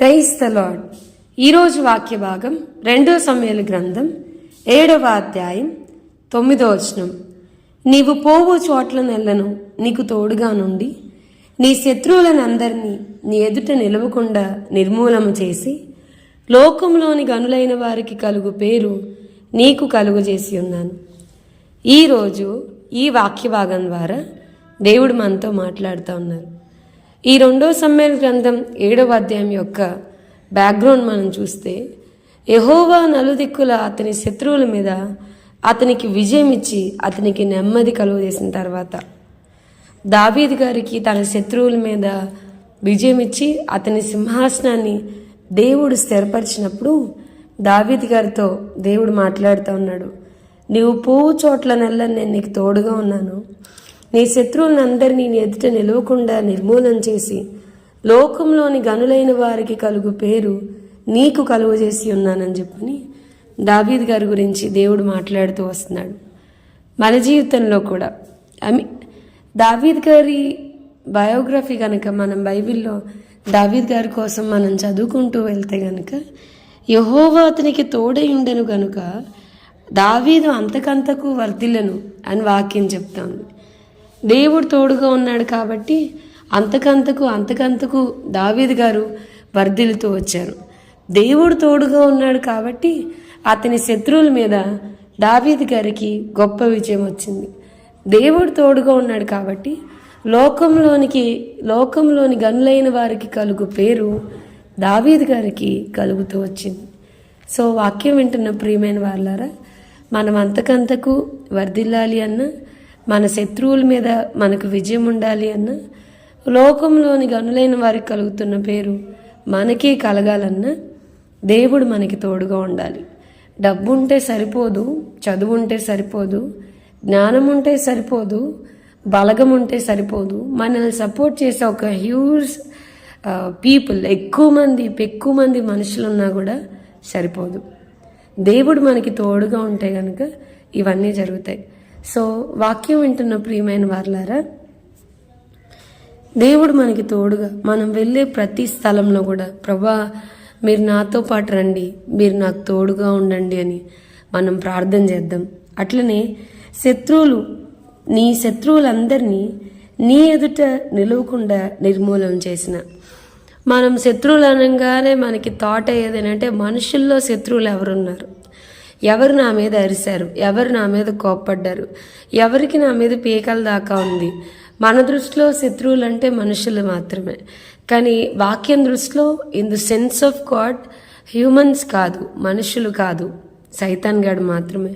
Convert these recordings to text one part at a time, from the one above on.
Price the lord ఈరోజు వాక్య భాగం రెండో సమయాల గ్రంథం ఏడవ అధ్యాయం తొమ్మిదో వచనం. నీవు పోవు చోట్ల నెలను నీకు తోడుగా నుండి నీ శత్రువులను అందరినీ నీ ఎదుట నిలవకుండా నిర్మూలన చేసి లోకంలోని గనులైన వారికి కలుగు పేరు నీకు కలుగు చేసి ఉన్నాను. ఈరోజు ఈ వాక్య భాగం ద్వారా దేవుడు మనతో మాట్లాడుతూ ఉన్నారు. ఈ రెండో సమ్మేళ గ్రంథం ఏడవ అధ్యాయం యొక్క బ్యాక్గ్రౌండ్ మనం చూస్తే యహోవా నలుదిక్కుల అతని శత్రువుల మీద అతనికి విజయం ఇచ్చి అతనికి నెమ్మది కలుగు చేసిన తర్వాత దావీద్ గారికి తన శత్రువుల మీద విజయం ఇచ్చి అతని సింహాసనాన్ని దేవుడు స్థిరపరిచినప్పుడు దావీద్ గారితో దేవుడు మాట్లాడుతూ ఉన్నాడు నీవు పువ్వు చోట్ల నెల నేను నీకు తోడుగా ఉన్నాను. నీ శత్రువులందరినీ నీ ఎదుట నిలవకుండా నిర్మూలన చేసి లోకంలోని గనులైన వారికి కలుగు పేరు నీకు కలుగు చేసి ఉన్నానని చెప్పని దావీద్ గారి గురించి దేవుడు మాట్లాడుతూ వస్తున్నాడు. మన జీవితంలో కూడా. ఐ దావీద్ గారి బయోగ్రఫీ కనుక మనం బైబిల్లో దావీద్ గారి కోసం మనం చదువుకుంటూ వెళ్తే గనుక యహోవా అతనికి తోడై ఉండను గనుక దావీదు అంతకంతకు వర్ధిల్లను అని వాక్యం చెప్తాను దేవుడు తోడుగా ఉన్నాడు కాబట్టి అంతకంతకు అంతకంతకు దావీద్ గారు వర్ధిల్లుతూ వచ్చారు. దేవుడు తోడుగా ఉన్నాడు కాబట్టి అతని శత్రువుల మీద దావీద్ గారికి గొప్ప విజయం వచ్చింది. దేవుడు తోడుగా ఉన్నాడు కాబట్టి లోకంలోనికి లోకంలోని గనులైన వారికి కలుగు పేరు దావీద్ గారికి కలుగుతూ వచ్చింది. సో వాక్యం వింటున్న ప్రియమైన వాళ్ళారా మనం అంతకంతకు వర్ధిల్లాలి అన్న మన శత్రువుల మీద మనకు విజయం ఉండాలి అన్న లోకంలోని గనులైన వారికి కలుగుతున్న పేరు మనకే కలగాలన్నా దేవుడు మనకి తోడుగా ఉండాలి. డబ్బు ఉంటే సరిపోదు చదువు ఉంటే సరిపోదు జ్ఞానం ఉంటే సరిపోదు బలగం ఉంటే సరిపోదు. మనల్ని సపోర్ట్ చేసే ఒక హ్యూజ్ పీపుల్ ఎక్కువ మంది ఎక్కువ మంది మనుషులు ఉన్నా కూడా సరిపోదు. దేవుడు మనకి తోడుగా ఉంటే కనుక ఇవన్నీ జరుగుతాయి. సో వాక్యం వింటున్న ప్రియమైన వారులారా దేవుడు మనకి తోడుగా మనం వెళ్ళే ప్రతి స్థలంలో కూడా ప్రభా మీరు నాతో పాటు రండి మీరు నాకు తోడుగా ఉండండి అని మనం ప్రార్థన చేద్దాం. అట్లనే శత్రువులు నీ శత్రువులందరినీ నీ ఎదుట నిలవకుండా నిర్మూలన చేసిన మనం శత్రువులు అనగానే మనకి థాట్ అయ్యేదేనంటే మనుషుల్లో శత్రువులు ఎవరున్నారు? ఎవరు నా మీద అరిశారు? ఎవరు నా మీద కోప్పడ్డారు? ఎవరికి నా మీద పీకల దాకా ఉంది? మన దృష్టిలో శత్రువులు అంటే మనుషులు మాత్రమే. కానీ వాక్యం దృష్టిలో in the sense of God humans కాదు మనుషులు కాదు సైతాన్ గాడు మాత్రమే.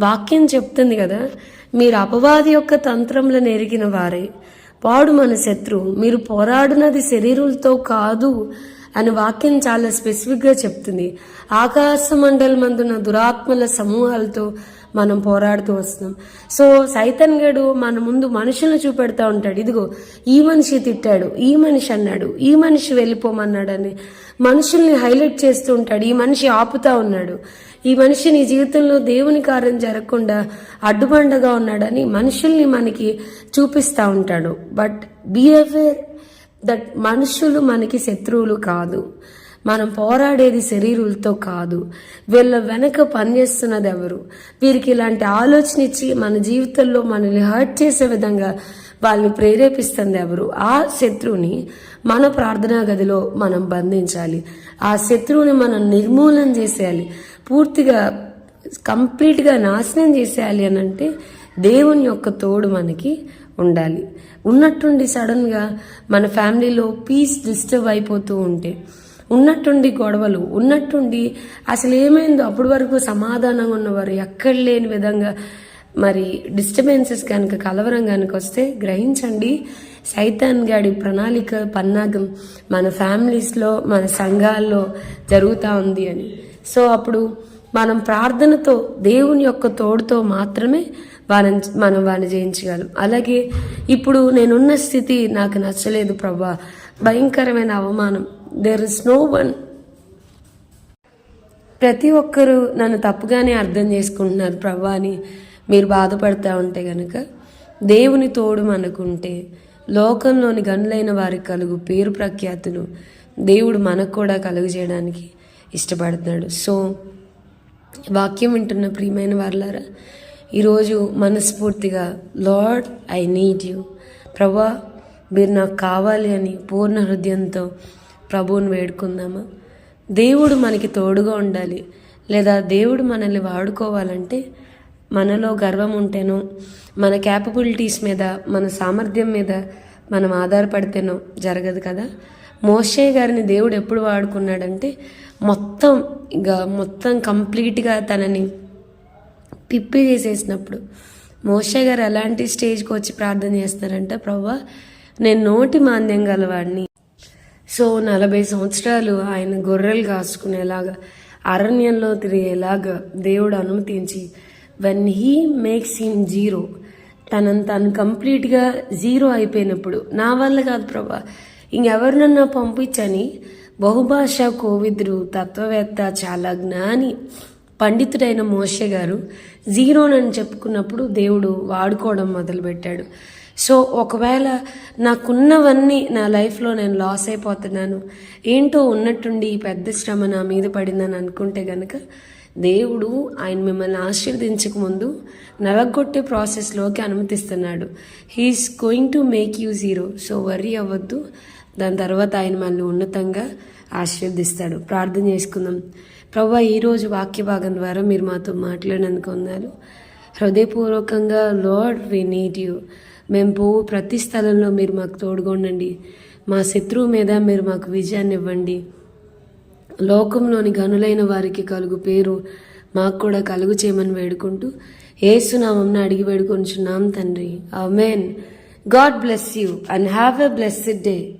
వాక్యం చెప్తుంది కదా మీరు అపవాది యొక్క తంత్రంలో నెరిగిన వారే. వాడు మన శత్రువు. మీరు పోరాడినది శరీరులతో కాదు అని వాక్యం చాలా స్పెసిఫిక్గా చెప్తుంది. ఆకాశ మండలమందున దురాత్మల సమూహాలతో మనం పోరాడుతూ వస్తున్నాం. సో సైతన్ గడు మన ముందు మనుషులను చూపెడతా ఉంటాడు. ఇదిగో ఈ మనిషి తిట్టాడు ఈ మనిషి అన్నాడు ఈ మనిషి వెళ్ళిపోమన్నాడని మనుషుల్ని హైలైట్ చేస్తూ ఉంటాడు. ఈ మనిషి ఆపుతా ఉన్నాడు. ఈ మనిషి నీ జీవితంలో దేవుని కార్యం జరగకుండా అడ్డుబండగా ఉన్నాడని మనుషుల్ని మనకి చూపిస్తూ ఉంటాడు. బట్ బీ అవేర్ దట్ మనుషులు మనకి శత్రువులు కాదు. మనం పోరాడేది శరీరులతో కాదు. వీళ్ళ వెనక పనిచేస్తున్నది ఎవరు వీరికి ఇలాంటి ఆలోచన ఇచ్చి మన జీవితంలో మనల్ని హర్ట్ చేసే విధంగా వాళ్ళని ప్రేరేపిస్తుంది ఎవరు ఆ శత్రువుని మన ప్రార్థనా గదిలో మనం బంధించాలి. ఆ శత్రువుని మనం నిర్మూలన చేసేయాలి. పూర్తిగా కంప్లీట్గా నాశనం చేసేయాలి అని అంటే దేవుని యొక్క తోడు మనకి ఉండాలి. ఉన్నట్టుండి సడన్గా మన ఫ్యామిలీలో పీస్ డిస్టర్బ్ అయిపోతూ ఉంటే ఉన్నట్టుండి గొడవలు ఉన్నట్టుండి అసలు ఏమైందో అప్పటి వరకు సమాధానంగా ఉన్నవారు ఎక్కడ లేని విధంగా మరి డిస్టర్బెన్సెస్ కనుక కలవరం కనుక వస్తే గ్రహించండి. సైతాన్ గాడి ప్రణాళిక పన్నాగం మన ఫ్యామిలీస్లో మన సంఘాల్లో జరుగుతూ ఉంది అని. సో అప్పుడు మనం ప్రార్థనతో దేవుని యొక్క తోడుతో మాత్రమే వారిని మనం వారిని జయించగలం. అలాగే ఇప్పుడు నేనున్న స్థితి నాకు నచ్చలేదు ప్రభా. భయంకరమైన అవమానం. దేర్ ఇస్ నో వన్ ప్రతి ఒక్కరూ నన్ను తప్పుగానే అర్థం చేసుకుంటున్నారు ప్రభా అని మీరు బాధపడతా ఉంటే కనుక దేవుని తోడు మనకుంటే లోకంలోని గనులైన వారికి కలుగు పేరు ప్రఖ్యాతులు దేవుడు మనకు కూడా కలుగు చేయడానికి ఇష్టపడుతున్నాడు. సో వాక్యం వింటున్న ప్రియమైన వారులారా ఈరోజు మనస్ఫూర్తిగా లార్డ్ ఐ నీడ్ యూ ప్రభా మీరు నాకు కావాలి అని పూర్ణ హృదయంతో ప్రభువును వేడుకుందామా? దేవుడు మనకి తోడుగా ఉండాలి. లేదా దేవుడు మనల్ని వాడుకోవాలంటే మనలో గర్వం ఉంటేనో మన క్యాపబిలిటీస్ మీద మన సామర్థ్యం మీద మనం ఆధారపడితేనో జరగదు కదా. మోషే గారిని దేవుడు ఎప్పుడు వాడుకున్నాడంటే మొత్తం ఇక మొత్తం కంప్లీట్గా తనని పిప్పి చేసేసినప్పుడు మోషే గారు ఎలాంటి స్టేజ్కి వచ్చి ప్రార్థన చేస్తారంటే ప్రభా నేను నోటి మాంద్యం గలవాడిని. సో నలభై సంవత్సరాలు ఆయన గొర్రెలు కాసుకునేలాగా అరణ్యంలో తిరిగేలాగా దేవుడు అనుమతించి when he makes him zero తనను తను కంప్లీట్గా జీరో అయిపోయినప్పుడు నా వల్ల కాదు ప్రభా. ఇంకెవరినన్నా పంపించని బహుభాష కోవిద్రు తత్వవేత్త చాలా జ్ఞాని పండితుడైన మోషే గారు జీరోనని చెప్పుకున్నప్పుడు దేవుడు వాడుకోవడం మొదలుపెట్టాడు. సో ఒకవేళ నాకున్నవన్నీ నా లైఫ్లో నేను లాస్ అయిపోతున్నాను ఏంటో ఉన్నట్టుండి ఈ పెద్ద శ్రమ నా మీద పడిందని అనుకుంటే గనక దేవుడు ఆయన మిమ్మల్ని ఆశీర్వదించక ముందు నలగొట్టే ప్రాసెస్లోకి అనుమతిస్తున్నాడు. He's going to make you zero so worry అవ్వద్దు. దాని తర్వాత ఆయన మళ్ళీ ఉన్నతంగా ఆశీర్వదిస్తాడు. ప్రార్థన చేసుకుందాం. ప్రభా ఈరోజు వాక్య భాగం ద్వారా మీరు మాతో మాట్లాడినందుకు ఉన్నారు హృదయపూర్వకంగా లార్డ్ వి నీడ్ యూ మేము పోవు ప్రతి స్థలంలో మీరు మాకు తోడుగొండండి. మా శత్రువు మీద మీరు మాకు విజయాన్ని ఇవ్వండి. లోకంలోని గనులైన వారికి కలుగు పేరు మాకు కూడా కలుగు చేయమని వేడుకుంటూ ఏసునామం అడిగి వేడుకొంచున్నాం తండ్రి. Amen God bless you and have a blessed day.